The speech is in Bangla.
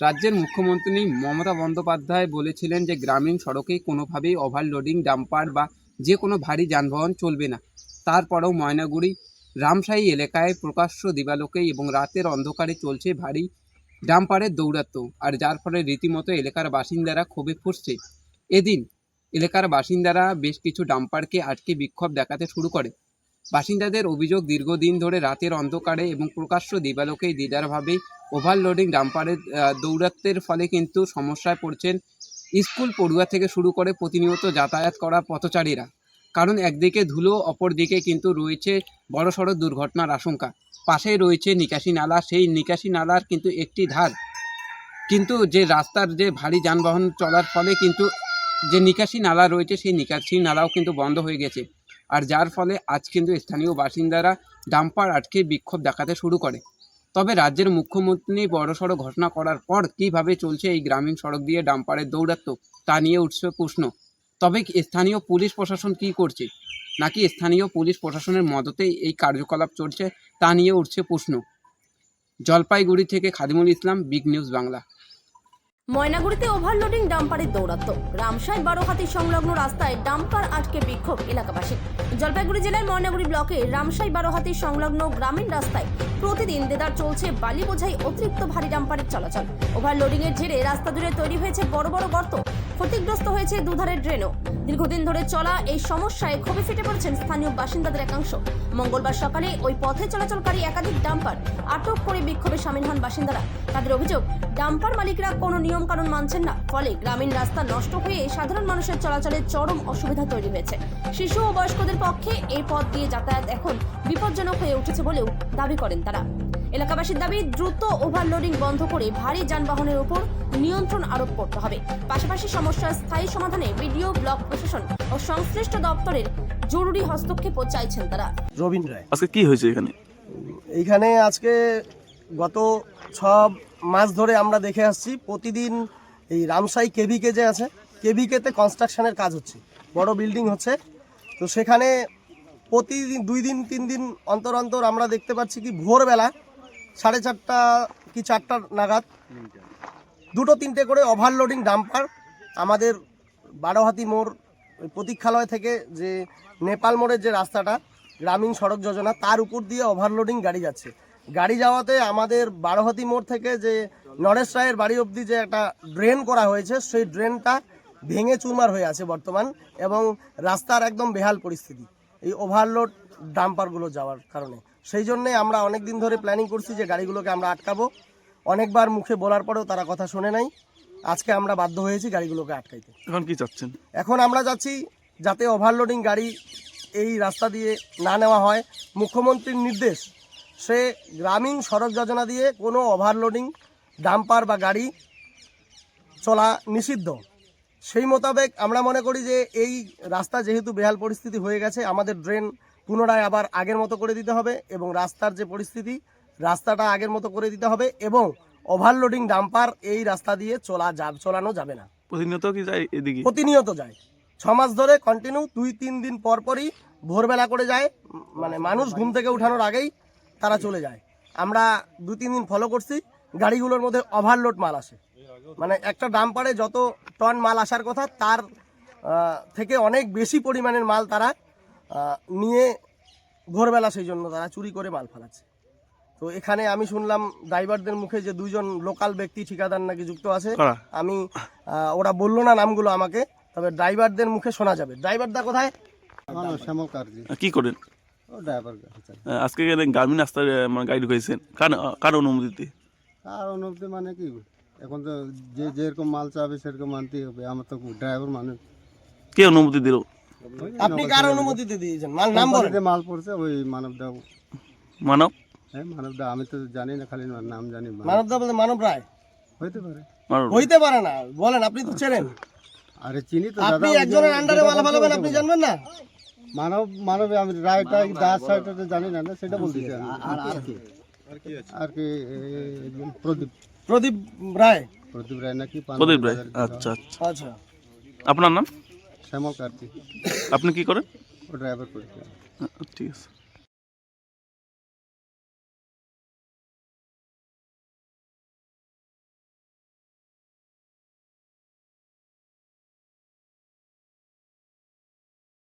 রাজ্যের মুখ্যমন্ত্রী মমতা বন্দ্যোপাধ্যায় বলেছিলেন যে গ্রামীণ সড়কে কোনোভাবেই ওভারলোডিং ডাম্পার বা যে কোনো ভারী যানবাহন চলবে না। তারপরেও ময়নাগুড়ি, রামশাহী এলাকায় প্রকাশ্য দিবালোকে এবং রাতের অন্ধকারে চলছে ভারী ডাম্পারের দৌরাত্ম আর যার ফলে রীতিমতো এলাকার বাসিন্দারা ক্ষোভে ফুসছে। এদিন এলাকার বাসিন্দারা বেশ কিছু ডাম্পারকে আটকে বিক্ষোভ দেখাতে শুরু করে। বাসিন্দাদের অভিযোগ দীর্ঘদিন ধরে রাতের অন্ধকারে এবং প্রকাশ্য দিবালোকেই দিদারভাবে ওভারলোডিং ডাম্পারের আহ, দৌরাত্মের ফলে কিন্তু সমস্যায় পড়ছেন স্কুল পড়ুয়া থেকে শুরু করে প্রতিনিয়ত যাতায়াত করা পথচারীরা। কারণ একদিকে ধুলো অপরদিকে কিন্তু রয়েছে বড়সড় দুর্ঘটনার আশঙ্কা। পাশেই রয়েছে নিকাশি নালা সেই নিকাশি নালার কিন্তু একটি ধার। কিন্তু যে রাস্তার যে ভারী যানবাহন চলার ফলে কিন্তু যে নিকাশি নালা রয়েছে সেই নিকাশি নালাও কিন্তু বন্ধ হয়ে গেছে। আর যার ফলে আজ কিন্তু স্থানীয় বাসিন্দারা ডাম্পার আটকে বিক্ষোভ দেখাতে শুরু করে। তবে রাজ্যের মুখ্যমন্ত্রী বড়সড় ঘোষণা করার পর কীভাবে চলছে এই গ্রামীণ সড়ক দিয়ে ডাম্পারের দৌরাত্ম্য, তা নিয়ে উঠছে প্রশ্ন। তবে স্থানীয় পুলিশ প্রশাসন কি করছে? নাকি স্থানীয় পুলিশ প্রশাসনের মদতেই এই কার্যকলাপ চলছে, তা নিয়ে উঠছে প্রশ্ন। জলপাইগুড়ি থেকে খাদিমুল ইসলাম, বিগ নিউজ বাংলা। ময়নাগুড়িতে ওভারলোডিং ডাম্পারের দৌরাত্ম রামসাই বারোহাতি সংলগ্ন রাস্তায় ডাম্পার আটকে বিক্ষোভ এলাকাবাসী। জলপাইগুড়ি জেলার ময়নাগুড়ি ব্লকে রামসাই বারোহাতি সংলগ্ন গ্রামীণ রাস্তায় প্রতিদিন দেদার চলছে বালি বোঝাই অতিরিক্ত ভারী ডাম্পারের চলাচল। ওভারলোডিং এর জেরে রাস্তা জুড়ে তৈরি হয়েছে বড় বড় গর্ত। ক্ষতিগ্রস্ত হয়েছে দুধারের ড্রেনও। দীর্ঘদিন ধরে চলা এই সমস্যায় ক্ষোভে ফেটে পড়েছেন স্থানীয় বাসিন্দাদের একাংশ। মঙ্গলবার সকালে ওই পথে চলাচলকারী একাধিক ডাম্পার আটক করে বিক্ষোভে সামিল হন বাসিন্দারা। তাদের অভিযোগ, ডাম্পার মালিকরা কোনো নিয়ম কানুন মানছেন না। ফলে গ্রামীণ রাস্তা নষ্ট হয়ে সাধারণ মানুষের চলাচলে চরম অসুবিধা তৈরি হয়েছে। শিশু ও বয়স্কদের পক্ষে এই পথ দিয়ে যাতায়াত এখন বিপজ্জনক হয়ে উঠেছে বলেও দাবি করেন তারা। এলাকাবাসীর দাবি দ্রুত ওভারলোডিং বন্ধ করে ভারী যানবাহনের উপর নিয়ন্ত্রণ আরোপ করতে হবে। পাশাপাশি সমস্যার স্থায়ী সমাধানে বিডিও ব্লক প্রশাসন ও সংশ্লিষ্ট দপ্তরের জরুরি হস্তক্ষেপও চাইছেন তারা। রবীন রায়। আজকে কি হয়েছে এখানে? এইখানে আজকে গত ছ মাস ধরে আমরা দেখে আসছি প্রতিদিন এই রামসাই কেভিকে যে আছে কেভিকেতে কনস্ট্রাকশনের কাজ হচ্ছে। বড় বিল্ডিং হচ্ছে। তো সেখানে প্রতিদিন দুই দিন তিন দিন অন্তর অন্তর আমরা দেখতে পাচ্ছি কি ভোরবেলা সাড়ে চারটা কি চারটা নাগাদ। দুটো তিনটে করে ওভারলোডিং ডাম্পার আমাদের বারোহাতি মোড় প্রতীক্ষালয় থেকে যে নেপাল মোড়ের যে রাস্তাটা, গ্রামীণ সড়ক যোজনা, তার উপর দিয়ে ওভারলোডিং গাড়ি যাচ্ছে। গাড়ি যাওয়াতে আমাদের বারোহাতি মোড় থেকে যে নরেশ রায়ের বাড়ি অবধি যে একটা ড্রেন করা হয়েছে, সেই ড্রেনটা ভেঙে চুরমার হয়ে আছে বর্তমান এবং রাস্তার একদম বেহাল পরিস্থিতি। এই ওভারলোড ডাম্পারগুলো যাওয়ার কারণে। সেই জন্যে আমরা অনেক দিন ধরে প্ল্যানিং করছি যে গাড়িগুলোকে আমরা আটকাবো। অনেকবার মুখে বলার পরেও তারা কথা শোনে নাই। আজকে আমরা বাধ্য হয়েছি গাড়িগুলোকে আটকাইতে। এখন কি চাচ্ছেন? এখন আমরা যাচ্ছি যাতে ওভারলোডিং গাড়ি এই রাস্তা দিয়ে না নেওয়া হয়। মুখ্যমন্ত্রীর নির্দেশ সে গ্রামীণ সড়ক যোজনা দিয়ে কোনো ওভারলোডিং ডাম্পার বা গাড়ি চলা নিষিদ্ধ। সেই মোতাবেক আমরা মনে করি যে এই রাস্তা যেহেতু বেহাল পরিস্থিতি হয়ে গেছে আমাদের ড্রেন পুনরায় আবার আগের মতো করে দিতে হবে এবং রাস্তার যে পরিস্থিতি রাস্তাটা আগের মতো করে দিতে হবে এবং ওভারলোডিং ডাম্পার এই রাস্তা দিয়ে চলা যা চলানো যাবে না। প্রতিনিয়ত কি যায় এদিকে? প্রতিনিয়ত যায়। ছ মাস ধরে কন্টিনিউ দুই তিন দিন পর পরই ভোরবেলা করে যায় মানে মানুষ ঘুম থেকে উঠানোর আগেই তারা চলে যায়। আমরা দু তিন দিন ফলো করছি। গাড়িগুলোর মধ্যে ওভারলোড মাল আসে। মানে একটা ডাম্পারে যত টন মাল আসার কথা তার থেকে অনেক বেশি পরিমাণের মাল তারা নিয়ে ভোরবেলা সেই জন্য তারা চুরি করে মাল ফেলাচ্ছে। তো এখানে আমি শুনলাম ড্রাইভারদের মুখে যে দুইজন লোকাল ব্যক্তি ঠিকাদার নাকি যুক্ত আছে। আমি ওরা বলল না নামগুলো আমাকে তবে ড্রাইভারদের মুখে শোনা যাবে। ড্রাইভারদা কোথায়? কি করেন? ও ড্রাইভার আছে আজকে গ্রামীণ রাস্তায় মানে গাড়ি ঢুকাইছেন কার কার অনুমতিতে আর অনুমতি মানে কি এখন তো যে যেরকম মাল চাবে সেরকম মানতেই হবে। আমার তো ড্রাইভার মানুষ কে অনুমতি দিল? আপনি কার অনুমতিতে দিয়েছেন? মাল নাম বলেন। কোম্পানিতে মাল পড়ছে ওই মানবদা মানব? হ্যাঁ মানবদা আমি তো জানি না খালি নাম জানি। মানব। মানবদা বলতে মানব রায়? হইতে পারে। হইতে পারে না। বলেন আপনি তো চেনেন। আরে চিনি তো দাদা আপনি একজনের আন্ডারে মাল ওইটা আপনি জানবেন না? মানব মানবে আমি রায়টা দাস সাইডটা তো জানি না না সেটা বলতেছি আর আর কি? আর কি প্রদীপ। প্রদীপ রায়। প্রদীপ রায় নাকি প্রদীপ রায়। আচ্ছা আচ্ছা। আচ্ছা। আপনার নাম? শ্যামল কার্তিক। আপনি কি করেন? ও ড্রাইভার করছে ঠিক আছে।